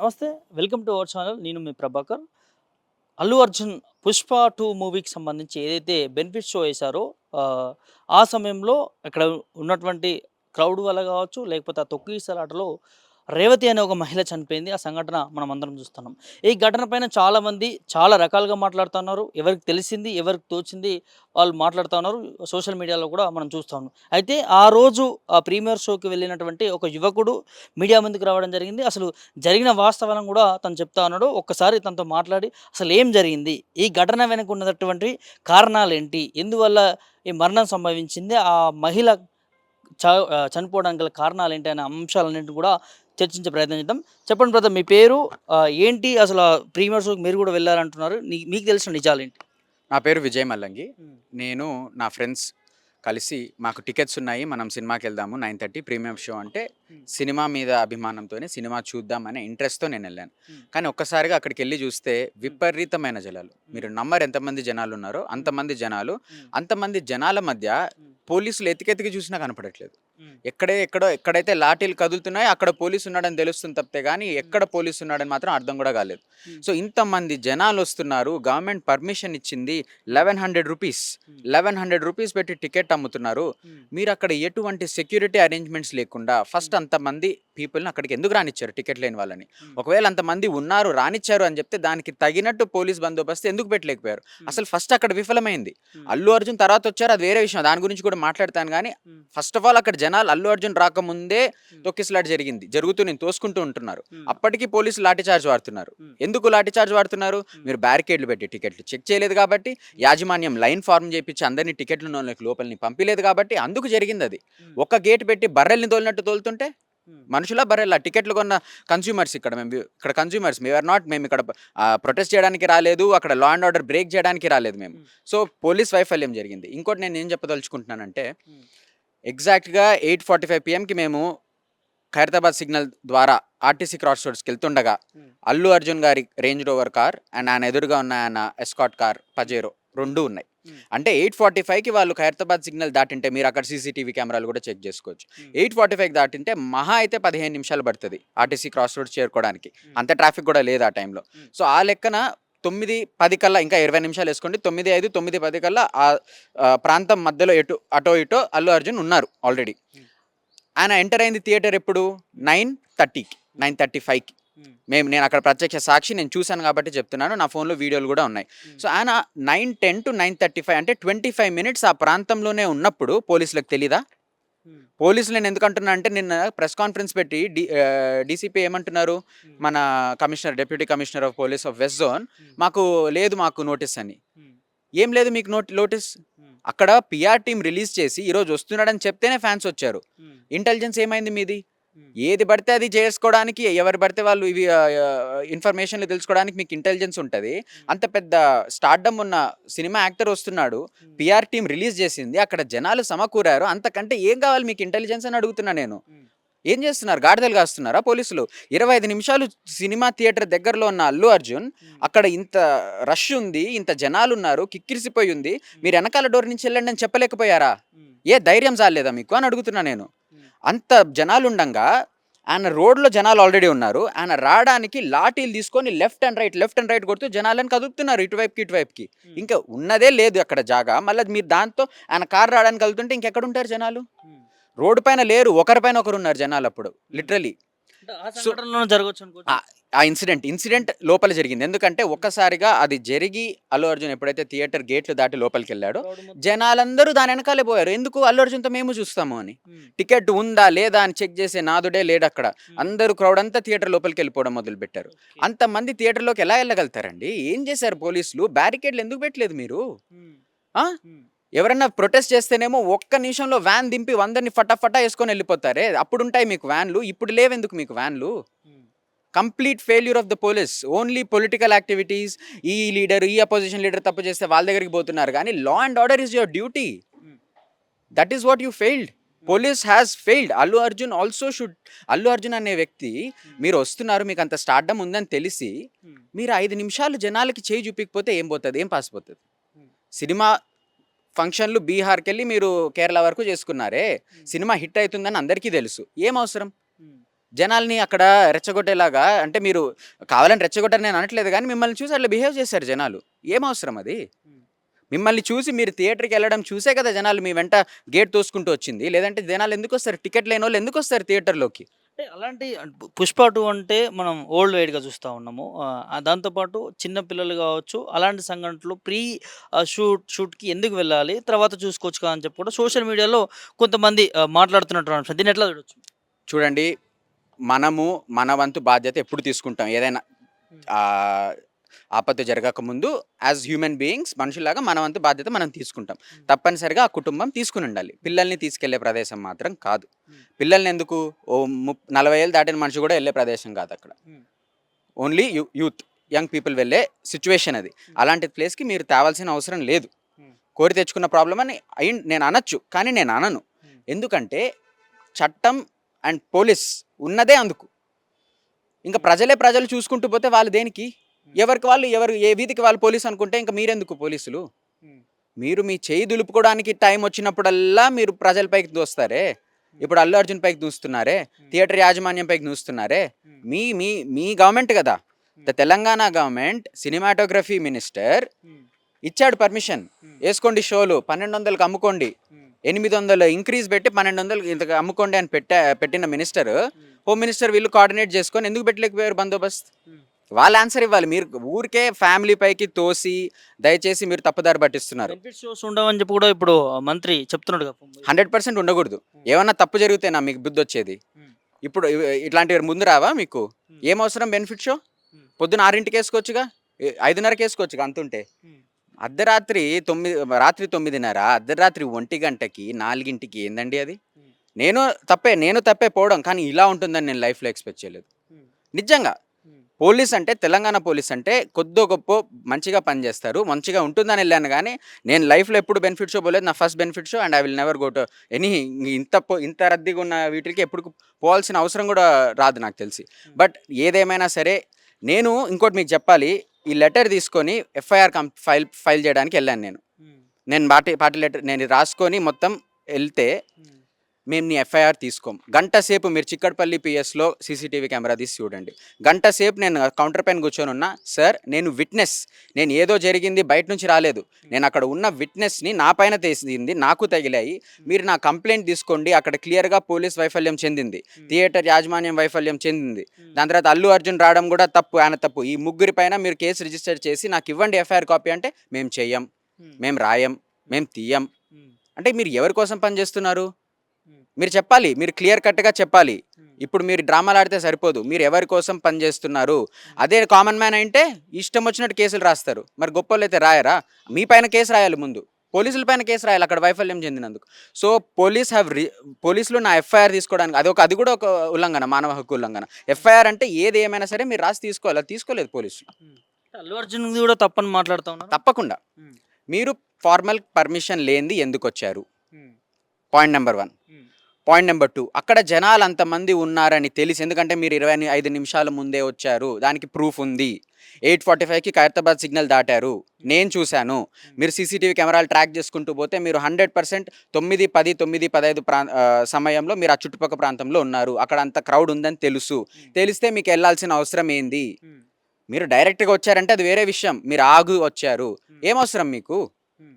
నమస్తే welcome to our channel. నేను మీ ప్రభాకర్. అల్లు అర్జున్ పుష్ప టూ మూవీకి సంబంధించి ఏదైతే బెనిఫిట్ షో వేశారో ఆ, సమయంలో అక్కడ ఉన్నటువంటి క్రౌడ్ వల్ల కావచ్చు లేకపోతే ఆ తొక్కిసలాటలో రేవతి అనే ఒక మహిళ చనిపోయింది. ఆ సంఘటన మనం అందరం చూస్తున్నాం. ఈ ఘటన పైన చాలామంది చాలా రకాలుగా మాట్లాడుతున్నారు. ఎవరికి తెలిసింది ఎవరికి తోచింది వాళ్ళు మాట్లాడుతున్నారు సోషల్ మీడియాలో కూడా మనం చూస్తాం అయితే ఆ రోజు ఆ ప్రీమియర్ షోకి వెళ్ళినటువంటి ఒక యువకుడు మీడియా ముందుకు రావడం జరిగింది. అసలు జరిగిన వాస్తవాలను కూడా తను చెప్తా ఉన్నాడు. ఒక్కసారి తనతో మాట్లాడి అసలు ఏం జరిగింది? ఈ ఘటన వెనుక ఉన్నటువంటి కారణాలు ఏంటి ఎందువల్ల ఈ మరణం సంభవించింది? ఆ మహిళ చ చనిపోవడానికి గల కారణాలు ఏంటి అనే అంశాలన్నింటినీ కూడా చర్చించే ప్రయత్నం చేద్దాం. చెప్పండి బ్రదర్ మీ పేరు ఏంటి అసలు ప్రీమియర్ షోకి మీరు కూడా వెళ్ళారంటున్నారు నీ- మీకు తెలిసిన నిజాలు ఏంటి? నా పేరు విజయ్ మల్లంగి. నేను నా ఫ్రెండ్స్ కలిసి మాకు టికెట్స్ ఉన్నాయి. మనం సినిమాకి వెళ్దాము నైన్ థర్టీ ప్రీమియం షో అంటే. సినిమా మీద అభిమానంతోనే సినిమా చూద్దాం అనే ఇంట్రెస్ట్తో నేను వెళ్ళాను. కానీ ఒక్కసారిగా అక్కడికి వెళ్ళి చూస్తే విపరీతమైన జనాలు. మీరు నమ్మరు ఎంతమంది జనాలు ఉన్నారో అంతమంది జనాలు. అంతమంది జనాల మధ్య. పోలీసులు ఎతికెతికి చూసినా కనపడట్లేదు. ఎక్కడే ఎక్కడో ఎక్కడైతే లాఠీలు కదులుతున్నాయో అక్కడ పోలీసు ఉన్నాడని తెలుస్తుంది తప్పితే కానీ ఎక్కడ పోలీసు ఉన్నాడని మాత్రం అర్థం కూడా కాలేదు. సో ఇంతమంది జనాలు వస్తున్నారు గవర్నమెంట్ పర్మిషన్ ఇచ్చింది eleven hundred rupees. Eleven hundred rupees పెట్టి టికెట్ అమ్ముతున్నారు. మీరు అక్కడ ఎటువంటి సెక్యూరిటీ అరేంజ్మెంట్స్ లేకుండా ఫస్ట్ అంతమంది పీపుల్ని అక్కడికి ఎందుకు రానిచ్చారు టికెట్ లేని వాళ్ళని? ఒకవేళ అంతమంది ఉన్నారు రానిచ్చారు అని చెప్తే దానికి తగినట్టు పోలీస్ బందోబస్తు ఎందుకు పెట్టలేకపోయారు? అసలు ఫస్ట్ అక్కడ విఫలమైంది. అల్లు అర్జున్ తర్వాత వచ్చారు అది వేరే విషయం. దాని గురించి కూడా మాట్లాడతాను కానీ ఫస్ట్ ఆఫ్ ఆల్ అక్కడ జనాలు అల్లు అర్జున్ రాకముందే తొక్కిసలాట జరిగింది. జరుగుతూ నేను తోసుకుంటూ ఉంటున్నారు. అప్పటికి పోలీసులు లాఠీ చార్జ్ వాడుతున్నారు. ఎందుకు లాఠీ చార్జ్ వాడుతున్నారు? మీరు బ్యారికేడ్లు పెట్టి టికెట్లు చెక్ చేయలేదు కాబట్టి యాజమాన్యం లైన్ ఫార్మ్ చేయించి అందరినీ టికెట్లు లోపలిని పంపిలేదు కాబట్టి అందుకు జరిగింది అది. ఒక గేట్ పెట్టి బర్రెల్ని తోలినట్టు తోలుతుంటే మనుషుల బర్రెల? టికెట్లు కొన్న కన్స్యూమర్స్ ఇక్కడ మేము ఇక్కడ కన్స్యూమర్స్ ఆర్ నాట్ మేము ఇక్కడ ప్రొటెస్ట్ చేయడానికి రాలేదు అక్కడ లా అండ్ ఆర్డర్ బ్రేక్ చేయడానికి రాలేదు మేము. సో పోలీస్ వైఫల్యం జరిగింది. ఇంకోటి నేను ఏం చెప్పదలుచుకుంటున్నానంటే ఎగ్జాక్ట్గా ఎయిట్ ఫార్టీ ఫైవ్ పిఎంకి మేము ఖైరతాబాద్ సిగ్నల్ ద్వారా ఆర్టీసీ క్రాస్ రోడ్స్కి వెళ్తుండగా అల్లు అర్జున్ గారి రేంజ్ రోవర్ కార్ అండ్ ఆయన ఎదురుగా ఉన్న ఆయన ఎస్కాట్ కార్ పజేరో రెండు ఉన్నాయి. అంటే ఎయిట్ ఫార్టీ ఫైవ్కి వాళ్ళు ఖైరతాబాద్ సిగ్నల్ దాటింటే మీరు అక్కడ సీసీటీవీ కెమెరాలు కూడా చెక్ చేసుకోవచ్చు. ఎయిట్ ఫార్టీ ఫైవ్ దాటింటే మహా అయితే పదిహేను నిమిషాలు పడుతుంది ఆర్టీసీ క్రాస్ రోడ్స్ చేరుకోవడానికి. అంత ట్రాఫిక్ కూడా లేదు ఆ టైంలో. సో ఆ లెక్కన తొమ్మిది పది కల్లా ఇంకా ఇరవై నిమిషాలు వేసుకోండి. తొమ్మిది ఐదు తొమ్మిది పది కల్లా ఆ ప్రాంతం మధ్యలో ఎటు అటో ఇటో అల్లు అర్జున్ ఉన్నారు ఆల్రెడీ. ఆయన ఎంటర్ అయింది థియేటర్ ఎప్పుడు? నైన్ థర్టీకి నైన్ థర్టీ ఫైవ్కి. మేము నేను అక్కడ ప్రత్యక్ష సాక్షి నేను చూశాను కాబట్టి చెప్తున్నాను. నా ఫోన్లో వీడియోలు కూడా ఉన్నాయి. సో ఆయన nine ten to nine thirty five అంటే ట్వంటీ ఫైవ్ మినిట్స్ ఆ ప్రాంతంలోనే ఉన్నప్పుడు పోలీసులకు తెలీదా? పోలీసులు నేను ఎందుకు అంటున్నా అంటే నిన్న ప్రెస్ కాన్ఫరెన్స్ పెట్టి డి డీసీపీ ఏమంటున్నారు? మన commissioner deputy commissioner of police of west zone మాకు లేదు మాకు నోటీస్ అని. ఏం లేదు మీకు నోట్ నోటీస్? అక్కడ పిఆర్ టీం రిలీజ్ చేసి ఈరోజు వస్తున్నాడని చెప్తేనే ఫ్యాన్స్ వచ్చారు. ఇంటెలిజెన్స్ ఏమైంది మీది? ఏది పడితే అది చేసుకోవడానికి ఎవరు పడితే వాళ్ళు ఇవి ఇన్ఫర్మేషన్లు తెలుసుకోవడానికి మీకు ఇంటెలిజెన్స్ ఉంటుంది. అంత పెద్ద స్టార్డమ్ ఉన్న సినిమా యాక్టర్ వస్తున్నాడు. పిఆర్ టీం రిలీజ్ చేసింది. అక్కడ జనాలు సమకూరారు. అంతకంటే ఏం కావాలి మీకు ఇంటెలిజెన్స్ అని అడుగుతున్నా నేను. ఏం చేస్తున్నారు? గాడిదలు కాస్తున్నారా పోలీసులు? ఇరవై ఐదు నిమిషాలు సినిమా థియేటర్ దగ్గరలో ఉన్న అల్లు అర్జున్ అక్కడ ఇంత రష్ ఉంది ఇంత జనాలు ఉన్నారు కిక్కిరిసిపోయి ఉంది. మీరు వెనకాల డోర్ నుంచి వెళ్ళండి అని చెప్పలేకపోయారా? ఏ ధైర్యం చాలేదా మీకు? అని అడుగుతున్నా నేను. అంత జనాలు ఉండంగా ఆయన రోడ్లో జనాలు ఆల్రెడీ ఉన్నారు. ఆయన రావడానికి లాఠీలు తీసుకొని left and right left and right కొడుతూ జనాలను కదుపుతున్నారు ఇటువైపుకి ఇటువైపుకి. ఇంకా ఉన్నదే లేదు అక్కడ జాగా. మళ్ళీ మీరు దాంతో ఆయన కార్ రావడానికి వెళ్తుంటే ఇంకెక్కడ ఉంటారు జనాలు రోడ్డు పైన లేరు ఒకరిపైన ఒకరు ఉన్నారు జనాలు అప్పుడు లిటరలీ జరగవచ్చు ఆ ఇన్సిడెంట్ ఇన్సిడెంట్ లోపల జరిగింది. ఎందుకంటే ఒక్కసారిగా అది జరిగి అల్లు అర్జున్ ఎప్పుడైతే థియేటర్ గేట్లు దాటి లోపలికి వెళ్ళాడో జనాలందరూ దాని వెనకాలే పోయారు. ఎందుకు అల్లు అర్జున్తో మేము చూస్తాము అని? టికెట్ ఉందా లేదా అని చెక్ చేసే నాదుడే లేడు అక్కడ. అందరూ క్రౌడ్ అంతా థియేటర్ లోపలికి వెళ్ళిపోవడం మొదలు పెట్టారు అంతమంది థియేటర్లోకి ఎలా వెళ్ళగలుగుతారండి? ఏం చేశారు పోలీసులు? బ్యారికేడ్లు ఎందుకు పెట్టలేదు మీరు? ఆ? ఎవరన్నా ప్రొటెస్ట్ చేస్తేనేమో ఒక్క నిమిషంలో వ్యాన్ దింపి వందరిని ఫటాఫటా వేసుకొని వెళ్ళిపోతారే. అప్పుడు ఉంటాయి మీకు వ్యాన్లు ఇప్పుడు లేవెందుకు మీకు వ్యాన్లు? Complete failure of the police. Only political activities ఈ లీడర్ ఈ అపోజిషన్ లీడర్ తప్పు చేస్తే వాళ్ళ దగ్గరికి పోతున్నారు. కానీ law and order is your duty that is what you failed police has failed Allu Arjun also should Allu Arjun అనే వ్యక్తి మీరు వస్తున్నారు మీకు అంత స్టార్డమ్ ఉందని తెలిసి మీరు ఐదు నిమిషాలు జనాలకి చేయి చూపించకపోతే ఏం పోతుంది ఏం పాస్ పోతుంది? సినిమా ఫంక్షన్లు బీహార్కి వెళ్ళి మీరు కేరళ వరకు చేసుకున్నారే. సినిమా హిట్ అవుతుందని అందరికీ తెలుసు. ఏం అవసరం? జనాల్ని అక్కడ రెచ్చగొట్టేలాగా అంటే మీరు కావాలని రెచ్చగొట్టారు నేను అనట్లేదు కానీ మిమ్మల్ని చూసి అట్లా బిహేవ్ చేశారు జనాలు. ఏం అవసరం అది? మిమ్మల్ని చూసి మీరు థియేటర్కి వెళ్ళడం చూసే కదా జనాలు మీ వెంట గేట్ తోసుకుంటూ వచ్చింది. లేదంటే జనాలు ఎందుకు వస్తారు? టికెట్ లేని వాళ్ళు ఎందుకు వస్తారు థియేటర్లోకి? అంటే అలాంటి పుష్ప టూ అంటే మనం ఓల్డ్ వైడ్గా చూస్తూ ఉన్నాము. దాంతోపాటు చిన్న పిల్లలు కావచ్చు అలాంటి సంఘటనలు ప్రీ షూట్ షూట్కి ఎందుకు వెళ్ళాలి? తర్వాత చూసుకోవచ్చు కదా అని చెప్పి కూడా సోషల్ మీడియాలో కొంతమంది మాట్లాడుతున్నట్టు దీన్ని ఎట్లా చూడొచ్చు? చూడండి మనము మన వంతు బాధ్యత ఎప్పుడు తీసుకుంటాం? ఏదైనా ఆపత్తు జరగక ముందు యాజ్ హ్యూమన్ బీయింగ్స్ మనుషులాగా మన వంతు బాధ్యత మనం తీసుకుంటాం. తప్పనిసరిగా ఆ కుటుంబం తీసుకుని ఉండాలి. పిల్లల్ని తీసుకెళ్ళే ప్రదేశం మాత్రం కాదు. పిల్లల్ని ఎందుకు? ఓ నలభై ఏళ్ళు దాటిన మనిషి కూడా వెళ్ళే ప్రదేశం కాదు అక్కడ. Only you youth young people వెళ్ళే సిచ్యువేషన్ అది. అలాంటి ప్లేస్కి మీరు తేవాల్సిన అవసరం లేదు. కోరి తెచ్చుకున్న ప్రాబ్లం అని అయి నేను అనొచ్చు కానీ నేను అనను. ఎందుకంటే చట్టం అండ్ పోలీస్ ఉన్నదే అందుకు. ఇంకా ప్రజలే ప్రజలు చూసుకుంటూ పోతే వాళ్ళు దేనికి? ఎవరికి వాళ్ళు? ఎవరు? ఏ వీధికి వాళ్ళు పోలీస్ అనుకుంటే ఇంకా మీరెందుకు పోలీసులు? మీరు మీ చేయి దులుపుకోవడానికి టైం వచ్చినప్పుడల్లా మీరు ప్రజలపైకి దూస్తారే? ఇప్పుడు అల్లు అర్జున్ పైకి దూస్తున్నారే? థియేటర్ యాజమాన్యం పైకి దూస్తున్నారే? మీ మీ మీ గవర్నమెంట్ కదా. The Telangana government cinematography minister ఇచ్చాడు పర్మిషన్. వేసుకోండి షోలు పన్నెండు వందలకు అమ్ముకోండి. ఎనిమిది వందలు ఇంక్రీజ్ పెట్టి పన్నెండు వందలు ఇంతకు అమ్ముకోండి అని పెట్టా పెట్టిన మినిస్టర్ హోమ్ మినిస్టర్ వీళ్ళు కోఆర్డినేట్ చేసుకొని ఎందుకు పెట్టలేకపోయారు బందోబస్త్? వాళ్ళు ఆన్సర్ ఇవ్వాలి. మీరు ఊరికే ఫ్యామిలీ పైకి తోసి దయచేసి మీరు తప్పుదారి పట్టిస్తున్నారు. షోస్ ఉండవని చెప్పి కూడా ఇప్పుడు మంత్రి చెప్తున్నాడు హండ్రెడ్ పర్సెంట్ ఉండకూడదు. ఏమన్నా తప్పు జరిగితే నా మీకు బుద్ధి వచ్చేది. Hmm. ఇప్పుడు ఇట్లాంటివి ముందు రావా మీకు? Hmm. ఏం అవసరం బెనిఫిట్ షో Hmm. పొద్దున ఆరింటికి వేసుకోవచ్చుగా? ఐదున్నరకి వేసుకోవచ్చుగా అంతుంటే? అర్ధరాత్రి తొమ్మిది రాత్రి తొమ్మిదిన్నర అర్ధరాత్రి ఒంటి గంటకి నాలుగింటికి ఏందండి అది. నేను తప్పే నేను తప్పే పోవడం కానీ ఇలా ఉంటుందని నేను లైఫ్లో ఎక్స్పెక్ట్ చేయలేదు. నిజంగా పోలీస్ అంటే తెలంగాణ పోలీస్ అంటే కొద్దో గొప్ప మంచిగా పనిచేస్తారు మంచిగా ఉంటుందని వెళ్ళాను కానీ నేను లైఫ్లో ఎప్పుడు బెనిఫిట్ షో పోలేదు. నా first benefit show and I will never go to any ఇంత ఇంత రద్దీగా ఉన్న వీటికి ఎప్పుడు పోవాల్సిన అవసరం కూడా రాదు నాకు తెలిసి. బట్ ఏదేమైనా సరే నేను ఇంకోటి మీకు చెప్పాలి ఈ లెటర్ తీసుకొని ఎఫ్ఐఆర్ కం ఫైల్ ఫైల్ చేయడానికి వెళ్ళాను నేను. నేను పార్టీ పార్టీ లెటర్ నేను రాసుకొని మొత్తం వెళ్తే మేము నీ ఎఫ్ఐఆర్ తీసుకోం. గంట సేపు మీరు చిక్కడపల్లి పిఎస్లో సీసీటీవీ కెమెరా తీసి చూడండి. గంట సేపు నేను కౌంటర్ పైన కూర్చొని ఉన్నా సార్ నేను విట్నెస్. నేను ఏదో జరిగింది బయట నుంచి రాలేదు. నేను అక్కడ ఉన్న విట్నెస్ని నా పైన తీసింది నాకు తగిలాయి. మీరు నా కంప్లైంట్ తీసుకోండి. అక్కడ క్లియర్గా పోలీస్ వైఫల్యం చెందింది. థియేటర్ యాజమాన్యం వైఫల్యం చెందింది. దాని తర్వాత అల్లు అర్జున్ రావడం కూడా తప్పు ఆయన తప్పు. ఈ ముగ్గురి పైన మీరు కేసు రిజిస్టర్ చేసి నాకు ఇవ్వండి ఎఫ్ఐఆర్ కాపీ అంటే మేము చెయ్యం. మేము. రాయం. మేము. తీయం. అంటే మీరు ఎవరి కోసం పనిచేస్తున్నారు మీరు చెప్పాలి మీరు క్లియర్ కట్గా చెప్పాలి. ఇప్పుడు మీరు డ్రామాలు ఆడితే సరిపోదు. మీరు ఎవరి కోసం పనిచేస్తున్నారు అదే కామన్ మ్యాన్ అంటే ఇష్టం వచ్చినట్టు కేసులు రాస్తారు. మరి గొప్పలు అయితే రాయరా? మీ పైన కేసు రాయాలి ముందు. పోలీసుల పైన కేసు రాయాలి అక్కడ వైఫల్యం చెందినందుకు. సో పోలీస్ హ్యావ్ రి పోలీసులు నా ఎఫ్ఐఆర్ తీసుకోవడానికి అది ఒక అది కూడా ఒక ఉల్లంఘన మానవ హక్కు ఉల్లంఘన. ఎఫ్ఐఆర్ అంటే ఏది ఏమైనా సరే మీరు రాసి తీసుకోవాలి. అది తీసుకోలేదు పోలీసులు. అల్లు అర్జున్ కూడా తప్పని మాట్లాడుతా ఉన్నారు? తప్పకుండా. మీరు ఫార్మల్ పర్మిషన్ లేనిది ఎందుకు వచ్చారు? Point number one point number two. అక్కడ జనాలు అంతమంది ఉన్నారని తెలిసి ఎందుకంటే మీరు ఇరవై ఐదు నిమిషాల ముందే వచ్చారు దానికి ప్రూఫ్ ఉంది. ఎయిట్ ఫార్టీ ఫైవ్కి ఖైరతాబాద్ సిగ్నల్ దాటారు. నేను చూశాను. మీరు సీసీటీవీ కెమెరాలు ట్రాక్ చేసుకుంటూ పోతే మీరు హండ్రెడ్ పర్సెంట్ తొమ్మిది పది తొమ్మిది పదహైదు ప్రా సమయంలో మీరు ఆ చుట్టుపక్కల ప్రాంతంలో ఉన్నారు. అక్కడ అంత క్రౌడ్ ఉందని తెలుసు. తెలిస్తే మీకు వెళ్ళాల్సిన అవసరం ఏంది? మీరు డైరెక్ట్గా వచ్చారంటే అది వేరే విషయం. మీరు ఆగు వచ్చారు. ఏం అవసరం మీకు?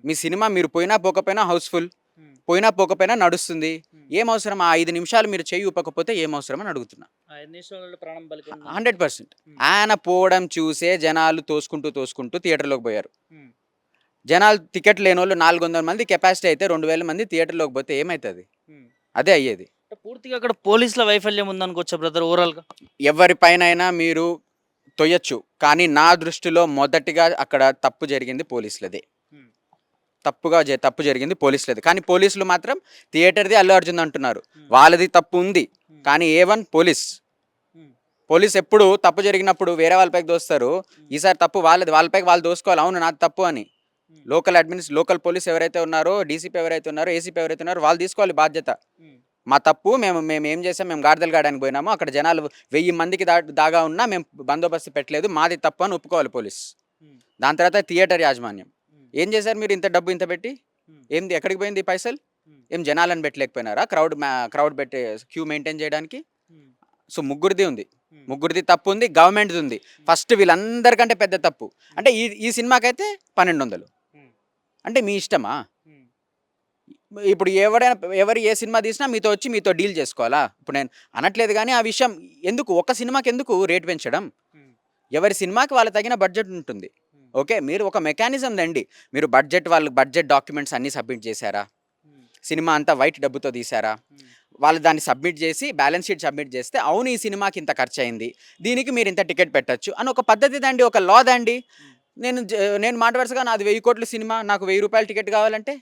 మీ సినిమా మీరు పోయినా పోకపోయినా హౌస్ఫుల్. పోయినా పోకపోయినా నడుస్తుంది. ఏం అవసరం? ఆ ఐదు నిమిషాలు మీరు చెయ్యి ఊపకపోతే ఏం అవసరం అని అడుగుతున్నా. Hundred percent. ఆయన పోవడం చూసే జనాలు తోసుకుంటూ తోసుకుంటూ థియేటర్లోకి పోయారు. జనాలు టికెట్ లేని వాళ్ళు నాలుగు వందల మంది కెపాసిటీ అయితే రెండు వేల మంది థియేటర్లోకి పోతే ఏమవుతుంది అదే అయ్యేది. పూర్తిగా అక్కడ పోలీసుల వైఫల్యం ఉందనుకోవచ్చా బ్రదర్ ఓవరాల్గా ఎవరిపైనైనా మీరు తొయ్యొచ్చు. కానీ నా దృష్టిలో మొదటిగా అక్కడ తప్పు జరిగింది పోలీసులదే. తప్పుగా జ- తప్పు జరిగింది పోలీసులది కానీ పోలీసులు మాత్రం థియేటర్ది అల్లు అర్జున్ అంటున్నారు. వాళ్ళది తప్పు ఉంది. కానీ ఏ వన్ పోలీస్. పోలీస్ ఎప్పుడు తప్పు జరిగినప్పుడు వేరే వాళ్ళపైకి దోస్తారు. ఈసారి తప్పు వాళ్ళది వాళ్ళపైకి వాళ్ళు దోసుకోవాలి. అవును నాది తప్పు అని. లోకల్ అడ్మినిస్ లోకల్ పోలీస్ ఎవరైతే ఉన్నారో డీసీపీ ఎవరైతే ఉన్నారో ఏసీపీ ఎవరైతే ఉన్నారో వాళ్ళు తీసుకోవాలి బాధ్యత. మా తప్పు మేము మేము ఏం చేసాం మేము గాడిదలు గాడానికి పోయినాము. అక్కడ జనాలు వెయ్యి మందికి దా దాగా ఉన్నా మేము బందోబస్తు పెట్టలేదు. మాది తప్పు అని ఒప్పుకోవాలి పోలీస్. దాని తర్వాత థియేటర్ యాజమాన్యం. ఏం చేశారు మీరు ఇంత డబ్బు ఇంత పెట్టి? ఏంది ఎక్కడికి పోయింది ఈ పైసలు? ఏం జనాలను పెట్టలేకపోయినారా? క్రౌడ్ క్రౌడ్ పెట్టే క్యూ మెయింటైన్ చేయడానికి? సో ముగ్గురిది ఉంది. ముగ్గురిది తప్పు ఉంది గవర్నమెంట్ది ఉంది. ఫస్ట్ వీళ్ళందరికంటే పెద్ద తప్పు. అంటే ఈ ఈ సినిమాకైతే పన్నెండు వందలు అంటే మీ ఇష్టమా? ఇప్పుడు ఎవరైనా ఎవరు ఏ సినిమా తీసినా మీతో వచ్చి మీతో డీల్ చేసుకోవాలా? ఇప్పుడు నేను అనట్లేదు కానీ ఆ విషయం ఎందుకు? ఒక సినిమాకి ఎందుకు రేట్ పెంచడం? ఎవరి సినిమాకి వాళ్ళ తగిన బడ్జెట్ ఉంటుంది. ఓకే మీరు ఒక మెకానిజం దండి. మీరు బడ్జెట్ వాళ్ళు బడ్జెట్ డాక్యుమెంట్స్ అన్నీ సబ్మిట్ చేశారా? సినిమా అంతా వైట్ డబ్బుతో తీశారా? వాళ్ళు దాన్ని సబ్మిట్ చేసి బ్యాలెన్స్ షీట్ సబ్మిట్ చేస్తే అవును ఈ సినిమాకి ఇంత ఖర్చు అయింది దీనికి మీరు ఇంత టికెట్ పెట్టచ్చు అని ఒక పద్ధతి దండి ఒక లా దండి. నేను నేను మాట వరుసగా నాది వెయ్యి కోట్ల సినిమా నాకు వెయ్యి రూపాయల టికెట్ కావాలంటే?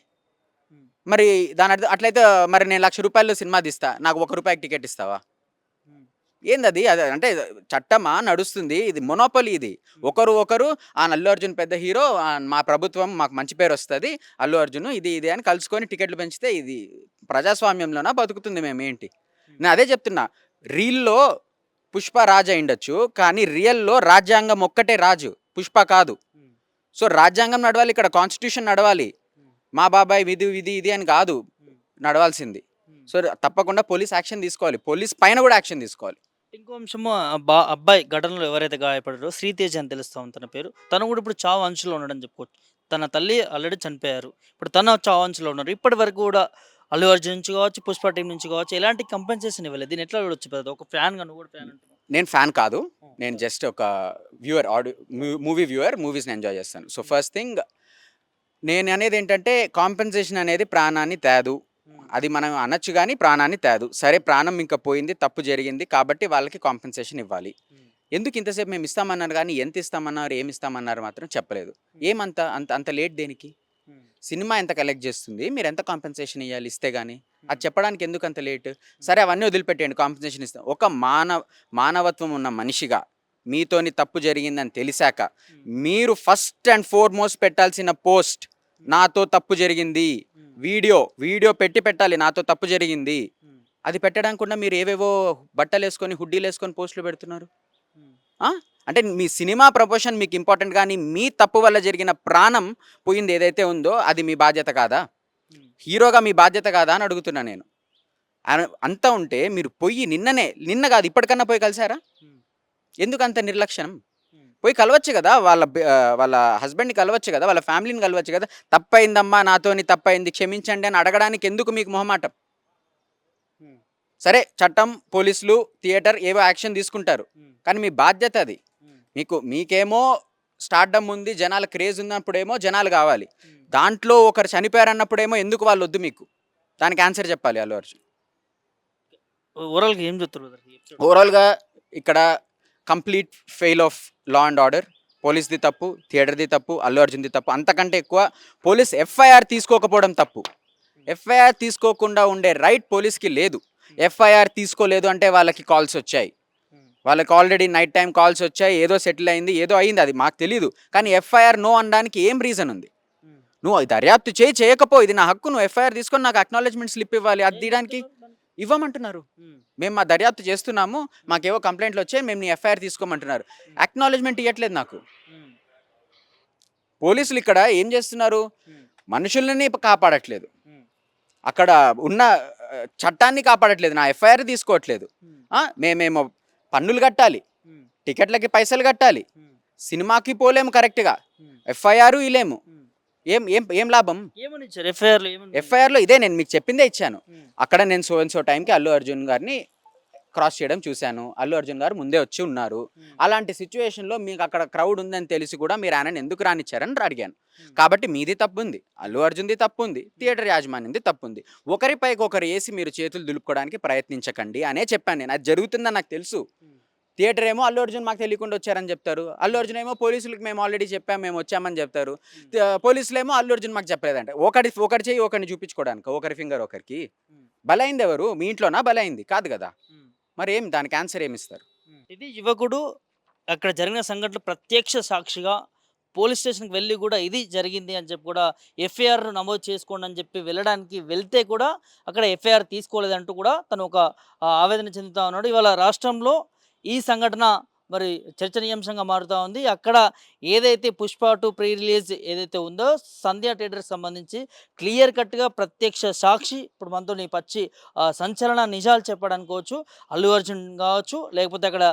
మరి దాని అట్లయితే మరి నేను లక్ష రూపాయలు సినిమా తీస్తా నాకు ఒక రూపాయికి టికెట్ ఇస్తావా? ఏంది అది అది అంటే చట్టమా? నడుస్తుంది. ఇది మొనోపలి ఇది. ఒకరు ఒకరు ఆ అల్లు అర్జున్ పెద్ద హీరో మా ప్రభుత్వం మాకు మంచి పేరు వస్తుంది అల్లు అర్జున్ ఇది ఇది అని కలుసుకొని టికెట్లు పెంచితే ఇది ప్రజాస్వామ్యంలోనా బతుకుతుంది మేము ఏంటి? నేను అదే చెప్తున్నా. రీల్లో పుష్ప రాజు అయిండొచ్చు కానీ రియల్లో రాజ్యాంగం ఒక్కటే రాజు. పుష్ప కాదు. సో రాజ్యాంగం నడవాలి ఇక్కడ కాన్స్టిట్యూషన్ నడవాలి. మా బాబాయ్ విధి విధి ఇది అని కాదు. నడవాల్సింది. సో తప్పకుండా పోలీస్ యాక్షన్ తీసుకోవాలి. పోలీస్ పైన కూడా యాక్షన్ తీసుకోవాలి. ఇంకో అంశము బా అబ్బాయి ఘటనలో ఎవరైతే గాయపడారో శ్రీతేజ్ అని తెలుస్తాం తన పేరు. తను కూడా ఇప్పుడు చావు అంచులో ఉన్నాడని చెప్పుకోవచ్చు. తన తల్లి ఆల్రెడీ చనిపోయారు. ఇప్పుడు తన చావు అంచులో ఉన్నారు. ఇప్పటి వరకు కూడా అల్లు అర్జున్ నుంచి కావచ్చు పుష్ప టీం నుంచి కావచ్చు ఎలాంటి కంపెన్సేషన్ ఇవ్వలేదు. దీన్ని ఎట్లా చూడొచ్చు పెద్ద? ఒక ఫ్యాన్గా నువ్వు కూడా ఫ్యాన్ నేను ఫ్యాన్ కాదు. నేను జస్ట్ ఒక వ్యూవర్ ఆడియో మూవీ వ్యూవర్ మూవీస్ని ఎంజాయ్ చేస్తాను. సో ఫస్ట్ థింగ్ నేను అనేది ఏంటంటే కాంపెన్సేషన్ అనేది ప్రాణాన్ని తేదు. అది మనం అనొచ్చు కానీ ప్రాణాన్ని తేదు. సరే ప్రాణం ఇంకా పోయింది తప్పు జరిగింది కాబట్టి వాళ్ళకి కాంపెన్సేషన్ ఇవ్వాలి. ఎందుకు ఇంతసేపు మేము ఇస్తామన్నారు కానీ ఎంత ఇస్తామన్నారు ఏమి ఇస్తామన్నారు మాత్రం చెప్పలేదు. ఏమంత అంత అంత లేట్ దేనికి? సినిమా ఎంత కలెక్ట్ చేస్తుంది? మీరు ఎంత కాంపెన్సేషన్ ఇవ్వాలి ఇస్తే కానీ అది చెప్పడానికి ఎందుకు అంత లేట్? సరే అవన్నీ వదిలిపెట్టండి కాంపెన్సేషన్ ఇస్తాం. ఒక మానవ మానవత్వం ఉన్న మనిషిగా మీతోని తప్పు జరిగిందని తెలిసాక మీరు ఫస్ట్ అండ్ ఫోర్మోస్ట్ పెట్టాల్సిన పోస్ట్ నాతో తప్పు జరిగింది. వీడియో వీడియో పెట్టి పెట్టాలి. నాతో తప్పు జరిగింది. అది పెట్టడానికి కూడా మీరు ఏవేవో బట్టలు వేసుకొని హుడ్డీలు వేసుకొని పోస్టులు పెడుతున్నారు? అంటే మీ సినిమా ప్రపోషన్ మీకు ఇంపార్టెంట్ కానీ మీ తప్పు వల్ల జరిగిన ప్రాణం పోయింది ఏదైతే ఉందో అది మీ బాధ్యత కాదా? హీరోగా మీ బాధ్యత కాదా అని అడుగుతున్నా నేను. అంతా ఉంటే మీరు పొయ్యి నిన్ననే నిన్న కాదు ఇప్పటికన్నా పోయి కలిసారా? ఎందుకు అంత నిర్లక్ష్యం? పోయి కలవచ్చు కదా వాళ్ళ వాళ్ళ హస్బెండ్ని కలవచ్చు కదా వాళ్ళ ఫ్యామిలీని కలవచ్చు కదా తప్పైందమ్మా నాతోని తప్పైంది క్షమించండి అని అడగడానికి ఎందుకు మీకు మొహమాటం? సరే చట్టం పోలీసులు థియేటర్ ఏవో యాక్షన్ తీసుకుంటారు. కానీ మీ బాధ్యత అది. మీకు మీకేమో స్టార్డమ్ ఉంది జనాల క్రేజ్ ఉన్నప్పుడేమో జనాలు కావాలి. దాంట్లో ఒకరు చనిపోయారన్నప్పుడేమో ఎందుకు వాళ్ళు వద్దు మీకు? దానికి ఆన్సర్ చెప్పాలి అల్లు అర్జున్. ఓవరాల్గా ఏం చెప్తారు? ఓవరాల్గా ఇక్కడ complete fail of law and order పోలీస్ది తప్పు థియేటర్ది తప్పు అల్లు అర్జున్ది తప్పు అంతకంటే ఎక్కువ పోలీస్ ఎఫ్ఐఆర్ తీసుకోకపోవడం తప్పు. ఎఫ్ఐఆర్ తీసుకోకుండా ఉండే రైట్ పోలీస్కి లేదు. ఎఫ్ఐఆర్ తీసుకోలేదు అంటే వాళ్ళకి కాల్స్ వచ్చాయి. వాళ్ళకి ఆల్రెడీ నైట్ టైం కాల్స్ వచ్చాయి ఏదో సెటిల్ అయింది ఏదో అయింది అది మాకు తెలియదు కానీ ఎఫ్ఐఆర్ నో అనడానికి ఏం రీజన్ ఉంది? నువ్వు అది దర్యాప్తు చేయి చేయకపో ఇది నా హక్కు నువ్వు ఎఫ్ఐఆర్ తీసుకొని నాకు అక్నాలెడ్జ్మెంట్ స్లిప్ ఇవ్వాలి అది తీయడానికి? ఇవ్వమంటున్నారు. మేము మా దర్యాప్తు చేస్తున్నాము మాకేవో కంప్లైంట్లు వచ్చాయి మేము నీ ఎఫ్ఐఆర్ తీసుకోమంటున్నారు. అక్నాలెడ్జ్మెంట్ ఇవ్వట్లేదు నాకు. పోలీసులు ఇక్కడ ఏం చేస్తున్నారు? మనుషులని కాపాడట్లేదు. అక్కడ ఉన్న చట్టాన్ని కాపాడట్లేదు. నా ఎఫ్ఐఆర్ తీసుకోవట్లేదు. మేమేమో పన్నులు కట్టాలి. టికెట్లకి పైసలు కట్టాలి. సినిమాకి పోలేము కరెక్ట్గా. ఎఫ్ఐఆర్ ఇలేము ఏం ఏం ఏం లాభం? ఏమని ఇచ్చారు ఎఫ్ఐఆర్ ఎఫ్ఐఆర్లో ఇదే నేను మీకు చెప్పిందే ఇచ్చాను. అక్కడ నేను సో సో టైంకి అల్లు అర్జున్ గారిని క్రాస్ చేయడం చూశాను. అల్లు అర్జున్ గారు ముందే వచ్చి ఉన్నారు. అలాంటి సిచ్యువేషన్లో మీకు అక్కడ క్రౌడ్ ఉందని తెలిసి కూడా మీరు ఆయనని ఎందుకు రానిచ్చారని అడిగాను. కాబట్టి మీది తప్పు ఉంది అల్లు అర్జున్ది తప్పు ఉంది థియేటర్ యాజమాన్యంది తప్పు ఉంది ఒకరిపైకి ఒకరు వేసి మీరు చేతులు దులుపుకోవడానికి ప్రయత్నించకండి అనే చెప్పాను నేను. అది జరుగుతుందని నాకు తెలుసు. థియేటర్ ఏమో అల్లు అర్జున్ మాకు తెలియకుండా వచ్చారని చెప్తారు. అల్లు అర్జున్ ఏమో పోలీసులకు మేము ఆల్రెడీ చెప్పాం మేము వచ్చామని చెప్తారు. పోలీసులు ఏమో అల్లు అర్జున్ మాకు చెప్పలేదంటే. ఒకటి ఒకటి చేయి ఒకరిని చూపించుకోవడానికి? ఒకరి ఫింగర్ ఒకరికి? బలైంది ఎవరు? మీ ఇంట్లోనా? బలైంది. కాదు కదా? మరి ఏం దానికి ఆన్సర్ ఏమి ఇస్తారు? ఇది యువకుడు అక్కడ జరిగిన సంఘటన ప్రత్యక్ష సాక్షిగా పోలీస్ స్టేషన్కి వెళ్ళి కూడా ఇది జరిగింది అని చెప్పి కూడా ఎఫ్ఐఆర్ నమోదు చేసుకోండి అని చెప్పి వెళ్ళడానికి వెళ్తే కూడా అక్కడ ఎఫ్ఐఆర్ తీసుకోలేదంటూ కూడా తను ఒక ఆవేదన చెందుతా ఉన్నాడు. ఇవాళ రాష్ట్రంలో ఈ సంఘటన మరి చర్చనీయాంశంగా మారుతూ ఉంది. అక్కడ ఏదైతే పుష్ప టూ ప్రీ రిలీజ్ ఏదైతే ఉందో సంధ్యా థియేటర్కి సంబంధించి క్లియర్ కట్గా ప్రత్యక్ష సాక్షి ఇప్పుడు మనతో నీ పచ్చి ఆ, సంచలన నిజాలు చెప్పడానుకోవచ్చు అల్లు అర్జున్ కావచ్చు లేకపోతే అక్కడ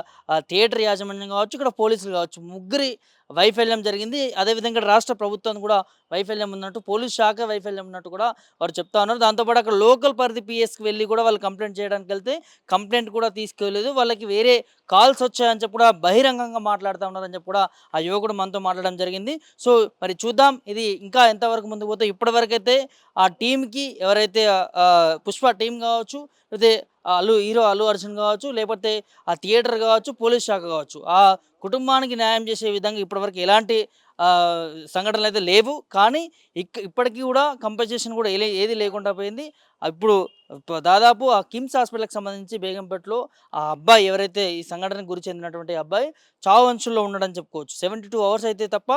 థియేటర్ యాజమాన్యం కావచ్చు ఇక్కడ పోలీసులు కావచ్చు ముగ్గురి వైఫల్యం జరిగింది. అదేవిధంగా రాష్ట్ర ప్రభుత్వం కూడా వైఫల్యం ఉన్నట్టు పోలీస్ శాఖ వైఫల్యం ఉన్నట్టు కూడా వారు చెప్తా ఉన్నారు. దాంతోపాటు అక్కడ లోకల్ పరిధి పిఎస్కి వెళ్ళి కూడా వాళ్ళు కంప్లైంట్ చేయడానికి వెళ్తే కంప్లైంట్ కూడా తీసుకెళ్ళలేదు వాళ్ళకి వేరే కాల్స్ వచ్చాయని చెప్పి కూడా బహిరంగంగా మాట్లాడుతూ ఉన్నారని చెప్పి కూడా ఆ యువకుడు మనతో మాట్లాడడం జరిగింది. సో మరి చూద్దాం. ఇది ఇంకా ఎంతవరకు ముందుకు పోతే ఇప్పటివరకైతే ఆ టీంకి ఎవరైతే పుష్ప టీం కావచ్చు లేకపోతే అల్లు హీరో అల్లు అర్జున్ కావచ్చు లేకపోతే ఆ థియేటర్ కావచ్చు పోలీస్ శాఖ కావచ్చు. ఆ కుటుంబానికి న్యాయం చేసే విధంగా ఇప్పటివరకు ఎలాంటి సంఘటనలు అయితే లేవు. కానీ ఇక్ ఇప్పటికీ కూడా కంపెన్సేషన్ కూడా ఏది లేకుండా పోయింది. ఇప్పుడు దాదాపు ఆ కిమ్స్ హాస్పిటల్కి సంబంధించి బేగంపేటలో ఆ అబ్బాయి ఎవరైతే ఈ సంఘటనకు గురి చెందినటువంటి అబ్బాయి చావు అంచుల్లో ఉండడం చెప్పుకోవచ్చు. సెవెంటీ టూ అవర్స్ అయితే తప్ప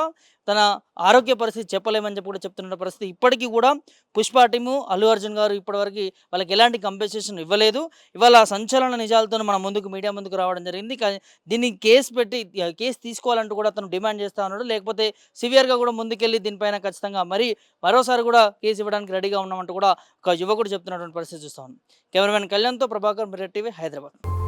తన ఆరోగ్య పరిస్థితి చెప్పలేమని చెప్పి కూడా చెప్తున్న పరిస్థితి ఇప్పటికీ కూడా పుష్ప టీము అల్లు అర్జున్ గారు ఇప్పటివరకు వాళ్ళకి ఎలాంటి కంపెన్సేషన్ ఇవ్వలేదు. ఇవాళ ఆ సంచలన నిజాలతో మన ముందుకు మీడియా ముందుకు రావడం జరిగింది. కానీ దీన్ని కేసు పెట్టి కేసు తీసుకోవాలంటూ కూడా అతను డిమాండ్ చేస్తా ఉన్నాడు. లేకపోతే సివియర్గా కూడా ముందుకెళ్ళి దీనిపైన ఖచ్చితంగా మరి మరోసారి కూడా కేసు ఇవ్వడానికి రెడీగా ఉన్నామంటూ కూడా ఒక యువకుడు చెప్తున్నటువంటి పరిస్థితి చూస్తాం ఉన్నాం. కెమెరామెన్ కళ్యాణ్తో ప్రభాకర్ మిర్రెట్ టీవీ హైదరాబాద్.